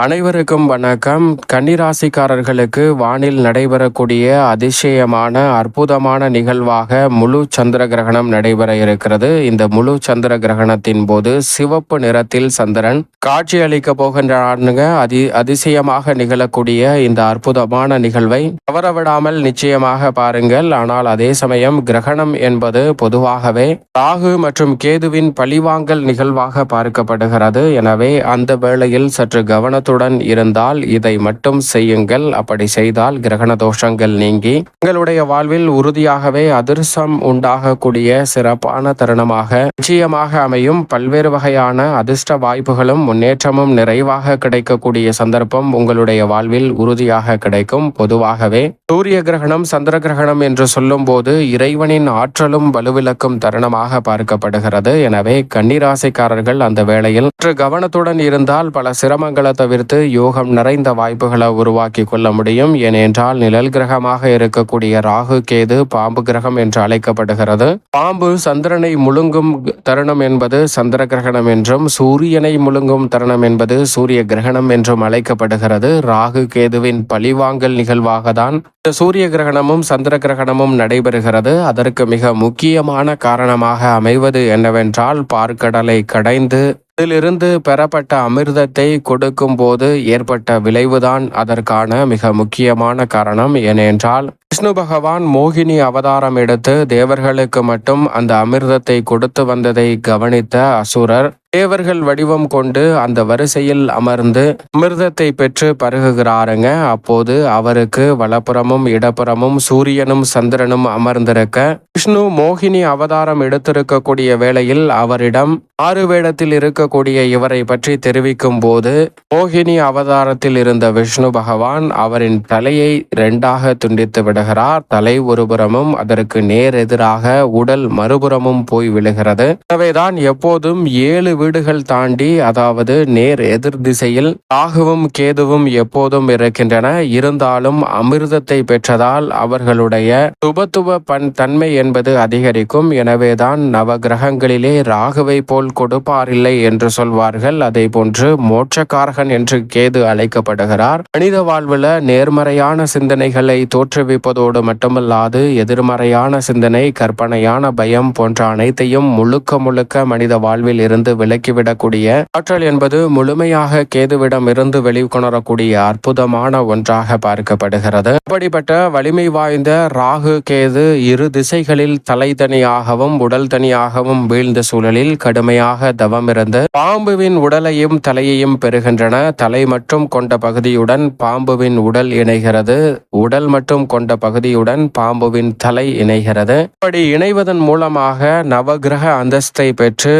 அனைவருக்கும் வணக்கம். கன்னிராசிக்காரர்களுக்கு வானில் நடைபெறக்கூடிய அதிசயமான அற்புதமான நிகழ்வாக முழு சந்திர கிரகணம் நடைபெற இருக்கிறது. இந்த முழு சந்திர கிரகணத்தின் போது சிவப்பு நிறத்தில் சந்திரன் காட்சி அளிக்க போகின்றானுங்க. அதி அதிசயமாக நிகழக்கூடிய இந்த அற்புதமான நிகழ்வை தவறவிடாமல் நிச்சயமாக பாருங்கள். ஆனால் அதே சமயம் கிரகணம் என்பது பொதுவாகவே ராகு மற்றும் கேதுவின் பழிவாங்கல் நிகழ்வாக பார்க்கப்படுகிறது. எனவே அந்த வேளையில் சற்று கவனம் கவனத்துடன் இருந்தால் இதை மட்டும் செய்யுங்கள். அப்படி செய்தால் கிரகண தோஷங்கள் நீங்கி உங்களுடைய வாழ்வில் உறுதியாகவே அதிர்ஷ்டம் உண்டாகக்கூடிய சிறப்பான தருணமாக நிச்சயமாக அமையும். பல்வேறு வகையான அதிர்ஷ்ட வாய்ப்புகளும் முன்னேற்றமும் நிறைவாக கிடைக்கக்கூடிய சந்தர்ப்பம் உங்களுடைய வாழ்வில் உறுதியாக கிடைக்கும். பொதுவாகவே சூரிய கிரகணம் சந்திர கிரகணம் என்று சொல்லும் போது இறைவனின் ஆற்றலும் வலுவிளக்கும் தருணமாக பார்க்கப்படுகிறது. எனவே கன்னிராசிக்காரர்கள் அந்த வேளையில் கவனத்துடன் இருந்தால் பல சிரமங்களை தவிர்த்து யோகம் நிறைந்த வாய்ப்புகளை உருவாக்கி கொள்ள முடியும். ஏனென்றால் நிழல் கிரகமாக இருக்கக்கூடிய ராகு கேது பாம்பு கிரகம் என்று அழைக்கப்படுகிறது. பாம்பு சந்திரனை முழுங்கும் தருணம் என்பது சந்திர கிரகணம் என்றும் சூரியனை முழுங்கும் தருணம் என்பது சூரிய கிரகணம் என்றும் அழைக்கப்படுகிறது. ராகு கேதுவின் பழிவாங்கல் நிகழ்வாக தான் இந்த சூரிய கிரகணமும் சந்திர கிரகணமும் நடைபெறுகிறது. அதற்கு மிக முக்கியமான காரணமாக அமைவது என்னவென்றால் பார்க்கடலை கடைந்து அதிலிருந்து பெறப்பட்ட அமிர்தத்தை கொடுக்கும் போது ஏற்பட்ட விளைவுதான் அதற்கான மிக முக்கியமான காரணம். ஏனென்றால் விஷ்ணு பகவான் மோகினி அவதாரம் எடுத்து தேவர்களுக்கு மட்டும் அந்த அமிர்தத்தை கொடுத்து வந்ததை கவனித்த அசுரர் தேவர்கள் வடிவம் கொண்டு அந்த வரிசையில் அமர்ந்து அமிர்தத்தை பெற்று பருகுகிறாருங்க. அப்போது அவருக்கு வலப்புறமும் இடப்புறமும் சூரியனும் சந்திரனும் அமர்ந்திருக்க விஷ்ணு மோகினி அவதாரம் எடுத்திருக்கக்கூடிய வேளையில் அவரிடம் ஆறு வேடத்தில் இருக்கக்கூடிய இவரை பற்றி தெரிவிக்கும் போது மோகினி அவதாரத்தில் இருந்த விஷ்ணு பகவான் அவரின் தலையை இரண்டாக துண்டித்து விடுகிறார். தலை ஒருபுறமும் அதற்கு நேர் எதிராக உடல் மறுபுறமும் போய் விழுகிறது. எனவேதான் எப்போதும் ஏழு வீடுகள் தாண்டி அதாவது நேர் எதிர் திசையில் ராகுவும் கேதுவும் எப்போதும் இருக்கின்றன. இருந்தாலும் அமிர்தத்தை பெற்றதால் அவர்களுடைய சுபத்துவ பண் தன்மை என்பது அதிகரிக்கும். எனவேதான் நவ கிரகங்களிலே ராகுவை போல் கொடுப்பாரில்லை என்று சொல்வார்கள். அதே போன்று மோட்சக்காரகன் என்று கேது அழைக்கப்படுகிறார். மனித வாழ்வுல நேர்மறையான சிந்தனைகளை தோற்றுவிப்பதோடு மட்டுமல்லாது எதிர்மறையான சிந்தனை கற்பனையான பயம் போன்ற அனைத்தையும் முழுக்க முழுக்க மனித வாழ்வில் இருந்து விலக்கிவிடக்கூடிய. ஆற்றல் என்பது முழுமையாக கேதுவிடம் இருந்து வெளிக்கொணரக்கூடிய அற்புதமான ஒன்றாக பார்க்கப்படுகிறது. அப்படிப்பட்ட வலிமை வாய்ந்த ராகு கேது இரு திசைகளில் தலை தனியாகவும் உடல் தனியாகவும் வீழ்ந்த சூழலில் கடுமையாக தவம் இருந்து பாம்புவின் உடலையும் தலையையும் பெறுகின்றன. தலை மட்டும் கொண்ட பகுதியுடன் பாம்புவின் உடல் இணைகிறது. உடல் மட்டும் கொண்ட பகுதியுடன் பாம்புவின் தலை இணைகிறது. இப்படி இணைவதன் மூலமாக நவகிரக அந்தஸ்தை பெற்று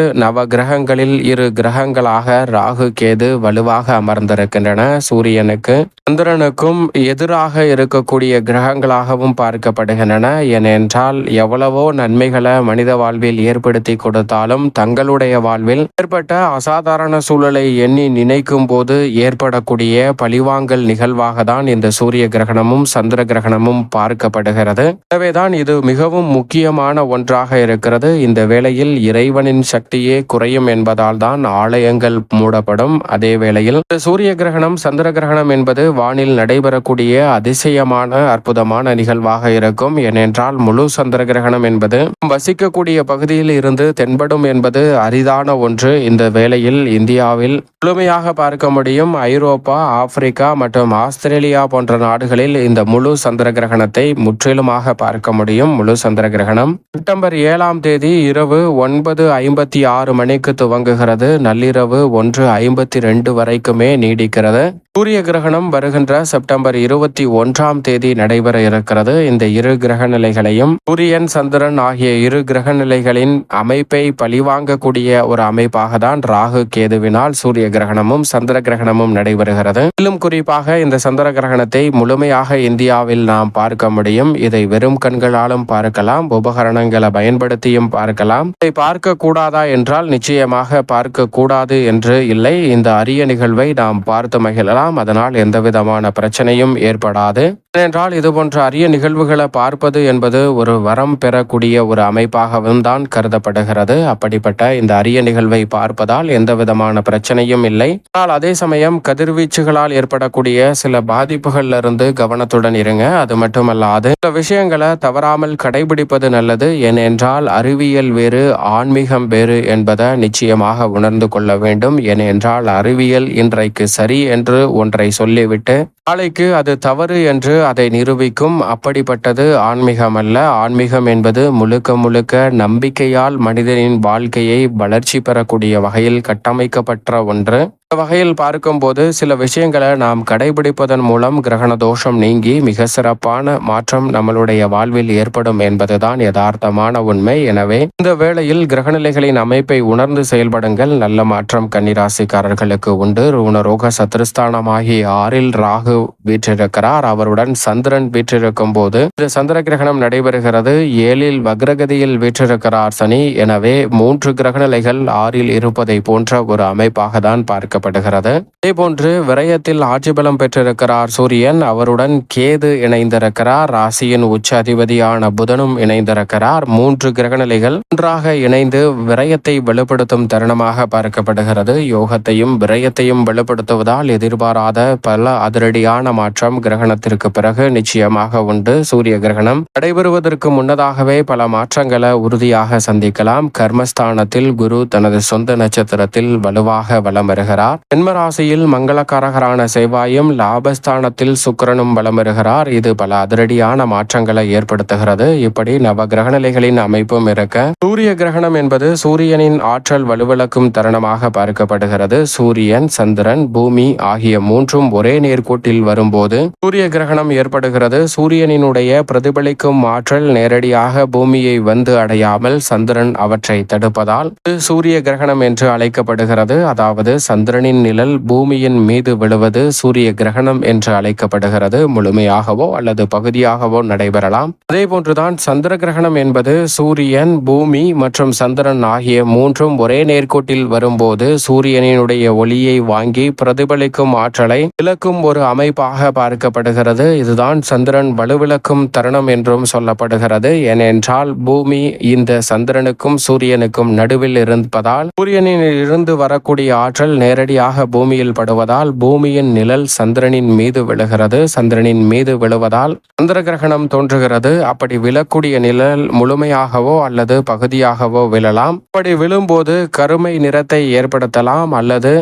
நவகிரகங்களில் இரு கிரகங்களாக ராகு கேது வலுவாக அமர்ந்திருக்கின்றன. சூரியனுக்கு சந்திரனுக்கும் எதிராக இருக்கக்கூடிய கிரகங்களாகவும் பார்க்கப்படுகின்றன. ஏனென்றால் எவ்வளவோ நன்மைகளை மனித வாழ்வில் ஏற்படுத்தி கொடுத்தாலும் தங்களுடைய வாழ்வில் ஏற்பட்ட அசாதாரண சூழலை எண்ணி நினைக்கும் போது ஏற்படக்கூடிய பழிவாங்கல் நிகழ்வாக தான் இந்த சூரிய கிரகணமும் சந்திர கிரகணமும் பார்க்கப்படுகிறது. எனவேதான் இது மிகவும் முக்கியமான ஒன்றாக இருக்கிறது. இந்த வேளையில் இறைவனின் சக்தியே குறையும் என்பதால் தான் ஆலயங்கள் மூடப்படும். அதே வேளையில் சூரிய கிரகணம் சந்திர கிரகணம் என்பது வானில் நடைபெறக்கூடிய அதிசயமான அற்புதமான நிகழ்வாக இருக்கும். ஏனென்றால் முழு சந்திர கிரகணம் என்பது வசிக்கக்கூடிய பகுதியில் இருந்து தென்படும் என்பது அரிதான ஒன்று. இந்த வேளையில் இந்தியாவில் முழுமையாக பார்க்க முடியும். ஐரோப்பா ஆப்பிரிக்கா மற்றும் ஆஸ்திரேலியா போன்ற நாடுகளில் இந்த முழு சந்திர கிரகணத்தை முற்றிலுமாக பார்க்க முடியும். முழு சந்திர கிரகணம் செப்டம்பர் ஏழாம் தேதி இரவு ஒன்பது ஐம்பத்தி ஆறு மணிக்கு துவங்குகிறது நள்ளிரவு ஒன்று ஐம்பத்தி ரெண்டு வரைக்குமே நீடிக்கிறது. சூரிய கிரகணம் வருகின்ற செப்டம்பர் இருபத்தி ஒன்றாம் தேதி நடைபெற இருக்கிறது. இந்த இரு கிரக நிலைகளையும் சூரியன் சந்திரன் ஆகிய இரு கிரக நிலைகளின் அமைப்பை பழிவாங்கக்கூடிய ஒரு அமைப்பாக தான் ராகு கேதுவினால் சூரிய கிரகணமும் சந்திர கிரகணமும் நடைபெறுகிறது. மேலும் குறிப்பாக இந்த சந்திர கிரகணத்தை முழுமையாக இந்தியாவில் நாம் பார்க்க முடியும். இதை வெறும் கண்களாலும் பார்க்கலாம் உபகரணங்களை பயன்படுத்தியும் பார்க்கலாம். இதை பார்க்க கூடாதா என்றால் நிச்சயமாக பார்க்க கூடாது என்று இல்லை. இந்த அரிய நிகழ்வை நாம் பார்த்து மகிழலாம். கொள்ளலாம் அதனால் எந்த விதமான பிரச்சனையும் ஏற்படாது. ஏனென்றால் இது போன்ற அரிய நிகழ்வுகளை பார்ப்பது என்பது ஒரு வரம் பெறக்கூடிய ஒரு அமைப்பாகவும் தான் கருதப்படுகிறது. அப்படிப்பட்ட இந்த அரிய நிகழ்வை பார்ப்பதால் எந்த விதமான பிரச்சனையும் இல்லை. ஆனால் அதே சமயம் கதிர்வீச்சுகளால் ஏற்படக்கூடிய சில பாதிப்புகள்ல இருந்து கவனத்துடன் இருங்க. அது மட்டுமல்லாது சில விஷயங்களை தவறாமல் கடைபிடிப்பது நல்லது. ஏனென்றால் அறிவியல் வேறு ஆன்மீகம் வேறு என்பதை நிச்சயமாக உணர்ந்து கொள்ள வேண்டும். ஏனென்றால் அறிவியல் இன்றைக்கு சரி என்று ஒன்றை சொல்லிவிட்டு நாளைக்கு அது தவறு என்று அதை நிரூபிக்கும் அப்படிப்பட்டது ஆன்மீகம் அல்ல ஆன்மீகம் என்பது முழுக்க முழுக்க நம்பிக்கையால் மனிதனின் வாழ்க்கையை வளர்ச்சி பெறக்கூடிய வகையில் கட்டமைக்கப்பட்ட ஒன்று. வகையில் பார்க்கும்போது சில விஷயங்களை நாம் கடைபிடிப்பதன் மூலம் கிரகண தோஷம் நீங்கி மிக சிறப்பான மாற்றம் நம்மளுடைய வாழ்வில் ஏற்படும் என்பதுதான் யதார்த்தமான உண்மை. எனவே இந்த வேளையில் கிரகநிலைகளின் அமைப்பை உணர்ந்து செயல்படுங்கள். நல்ல மாற்றம் கன்னிராசிக்காரர்களுக்கு உண்டு. ருணரோக சத்ருஸ்தானமாகிய ஆறில் ராகு வீற்றிருக்கிறார். அவருடன் சந்திரன் வீற்றிருக்கும் போது இந்த சந்திர கிரகணம் நடைபெறுகிறது. ஏழில் வக்ரகதியில் வீற்றிருக்கிறார் சனி. எனவே மூன்று கிரகநிலைகள் ஆறில் இருப்பதை போன்ற ஒரு அமைப்பாக தான் பார்க்க குறிப்பிடப்படுகிறது இதேபோன்று விரயத்தில் ஆட்சி பலம் பெற்றிருக்கிறார் சூரியன். அவருடன் கேது இணைந்திருக்கிறார். ராசியின் உச்ச அதிபதியான புதனும் இணைந்திருக்கிறார். மூன்று கிரகநிலைகள் ஒன்றாக இணைந்து விரயத்தை வெளிப்படுத்தும் தருணமாக பார்க்கப்படுகிறது. யோகத்தையும் விரயத்தையும் வெளிப்படுத்துவதால் எதிர்பாராத பல அதிரடியான மாற்றம் கிரகணத்திற்கு பிறகு நிச்சயமாக உண்டு. சூரிய கிரகணம் நடைபெறுவதற்கு முன்னதாகவே பல மாற்றங்களை உறுதியாக சந்திக்கலாம். கர்மஸ்தானத்தில் குரு தனது சொந்த நட்சத்திரத்தில் வலுவாக வலம் வருகிறார். ஜென்மராசியில் மங்களக்காரகரான செவ்வாயும் லாபஸ்தானத்தில் சுக்கிரனும் பலம் வருகிறார் இது பல அதிரடியான மாற்றங்களை ஏற்படுத்துகிறது. இப்படி நவ கிரகநிலைகளின் அமைப்பும் இருக்க சூரிய கிரகணம் என்பது சூரியனின் ஆற்றல் வலுவிளக்கும் தருணமாக பார்க்கப்படுகிறது. சூரியன் சந்திரன் பூமி ஆகிய மூன்றும் ஒரே நேர்கோட்டில் வரும்போது சூரிய கிரகணம் ஏற்படுகிறது. சூரியனினுடைய பிரதிபலிக்கும் ஆற்றல் நேரடியாக பூமியை வந்து அடையாமல் சந்திரன் அவற்றை தடுப்பதால் இது சூரிய கிரகணம் என்று அழைக்கப்படுகிறது. அதாவது சந்திரன் சந்திரனின் நிழல் பூமியின் மீது விழுவது சூரிய கிரகணம் என்று அழைக்கப்படுகிறது. முழுமையாகவோ அல்லது பகுதியாகவோ நடைபெறலாம். அதே போன்றுதான் சந்திர கிரகணம் என்பது சூரியன் பூமி மற்றும் சந்திரன் ஆகிய மூன்றும் ஒரே நேர்கோட்டில் வரும்போது சூரியனினுடைய ஒளியை வாங்கி பிரதிபலிக்கும் ஆற்றலை விளக்கும் ஒரு அமைப்பாக பார்க்கப்படுகிறது. இதுதான் சந்திரன் வலுவிளக்கும் தருணம் என்றும் சொல்லப்படுகிறது. ஏனென்றால் பூமி இந்த சந்திரனுக்கும் சூரியனுக்கும் நடுவில் இருப்பதால் சூரியனில் இருந்து வரக்கூடிய ஆற்றல் நேரடி நேரடியாக பூமியில் படுவதால் பூமியின் நிழல் சந்திரனின் மீது விழுகிறது. சந்திரனின் மீது விழுவதால் சந்திர கிரகணம் தோன்றுகிறது. அப்படி விழக்கூடிய நிழல் முழுமையாகவோ அல்லது பகுதியாகவோ விழலாம். அப்படி விழும்போது கருமை நிறத்தை ஏற்படுத்தலாம் அல்லது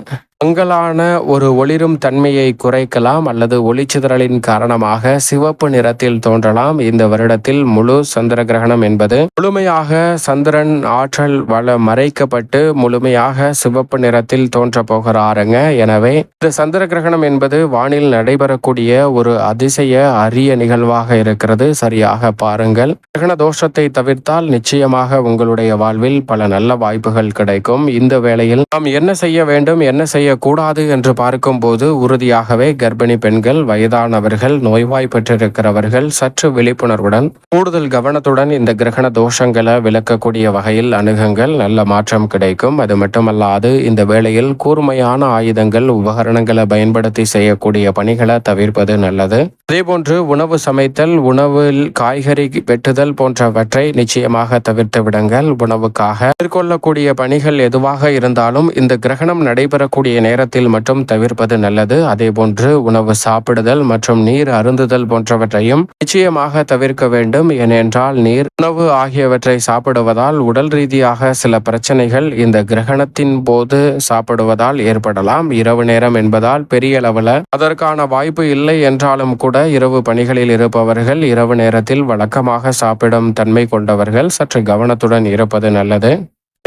மங்கலான ஒரு ஒளிரும் தன்மையை குறைக்கலாம் அல்லது ஒளிச்சிதறலின் காரணமாக சிவப்பு நிறத்தில் தோன்றலாம். இந்த வருடத்தில் முழு சந்திர கிரகணம் என்பது முழுமையாக சந்திரன் ஆற்றல் வள மறைக்கப்பட்டு முழுமையாக சிவப்பு நிறத்தில் தோன்ற போகிறாருங்க எனவே இந்த சந்திர கிரகணம் என்பது வானில் நடைபெறக்கூடிய ஒரு அதிசய அரிய நிகழ்வாக இருக்கிறது. சரியாக பாருங்கள். கிரகண தோஷத்தை தவிர்த்தால் நிச்சயமாக உங்களுடைய வாழ்வில் பல நல்ல வாய்ப்புகள் கிடைக்கும். இந்த வேளையில் நாம் என்ன செய்ய வேண்டும்? என்ன செய்ய செய்யக்கூடாது என்று பார்க்கும்போது உறுதியாகவே கர்ப்பிணி பெண்கள் வயதானவர்கள் நோய்வாய்ப்பட்டிருக்கிறவர்கள் சற்று விழிப்புணர்வுடன் கூடுதல் கவனத்துடன் இந்த கிரகண தோஷங்களை விளக்கக்கூடிய வகையில் அணுகுங்கள். நல்ல மாற்றம் கிடைக்கும். அது மட்டுமல்லாது இந்த வேளையில் கூர்மையான ஆயுதங்கள் உபகரணங்களை பயன்படுத்தி செய்யக்கூடிய பணிகளை தவிர்ப்பது நல்லது. அதேபோன்று உணவு சமைத்தல் உணவில் காய்கறி வெட்டுதல் போன்றவற்றை நிச்சயமாக தவிர்த்து விடுங்கள். உணவுக்காக மேற்கொள்ளக்கூடிய பணிகள் எதுவாக இருந்தாலும் இந்த கிரகணம் நடைபெறக்கூடிய நேரத்தில் மட்டும் தவிர்ப்பது நல்லது. அதேபோன்று உணவு சாப்பிடுதல் மற்றும் நீர் அருந்துதல் போன்றவற்றையும் நிச்சயமாக தவிர்க்க வேண்டும். ஏனென்றால் நீர் உணவு ஆகியவற்றை சாப்பிடுவதால் உடல் ரீதியாக சில பிரச்சனைகள் இந்த கிரகணத்தின் போது சாப்பிடுவதால் ஏற்படலாம். இரவு நேரம் என்பதால் பெரிய அளவில் அதற்கான வாய்ப்பு இல்லை என்றாலும் கூட இரவு பணிகளில் இருப்பவர்கள் இரவு நேரத்தில் வழக்கமாக சாப்பிடும் தன்மை கொண்டவர்கள் சற்று கவனத்துடன் இருப்பது நல்லது.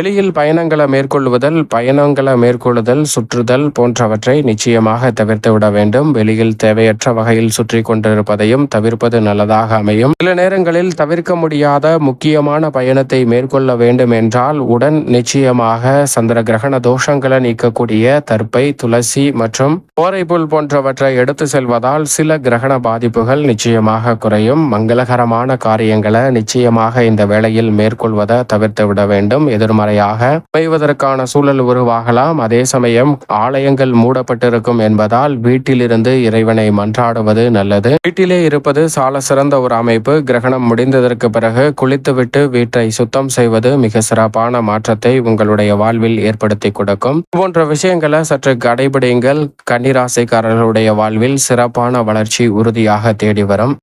வெளியில் பயணங்களை மேற்கொள்வதல் பயணங்களை மேற்கொள்ளுதல் சுற்றுதல் போன்றவற்றை நிச்சயமாக தவிர்த்து விட வேண்டும். வெளியில் தேவையற்ற வகையில் சுற்றி கொண்டிருப்பதையும் தவிர்ப்பது நல்லதாக அமையும். சில நேரங்களில் தவிர்க்க முடியாத முக்கியமான பயணத்தை மேற்கொள்ள வேண்டும் என்றால் உடன் நிச்சயமாக சந்திர கிரகண தோஷங்களை நீக்கக்கூடிய தற்பை துளசி மற்றும் போரைப்புல் போன்றவற்றை எடுத்து செல்வதால் சில கிரகண பாதிப்புகள் நிச்சயமாக குறையும். மங்களகரமான காரியங்களை நிச்சயமாக இந்த வேளையில் மேற்கொள்வதை தவிர்த்து விட வேண்டும். எதிர்மறை எதிர்மறையாக பெய்வதற்கான சூழல் உருவாகலாம். அதே சமயம் ஆலயங்கள் மூடப்பட்டிருக்கும் என்பதால் வீட்டிலிருந்து இறைவனை மன்றாடுவது நல்லது. வீட்டிலே இருப்பது சால சிறந்த ஒரு அமைப்பு. கிரகணம் முடிந்ததற்கு பிறகு குளித்துவிட்டு வீட்டை சுத்தம் செய்வது மிக சிறப்பான மாற்றத்தை உங்களுடைய வாழ்வில் ஏற்படுத்தி கொடுக்கும். போன்ற விஷயங்களை சற்று கடைபிடிங்கள் கன்னிராசிக்காரர்களுடைய வாழ்வில் சிறப்பான வளர்ச்சி உறுதியாக தேடி வரும்.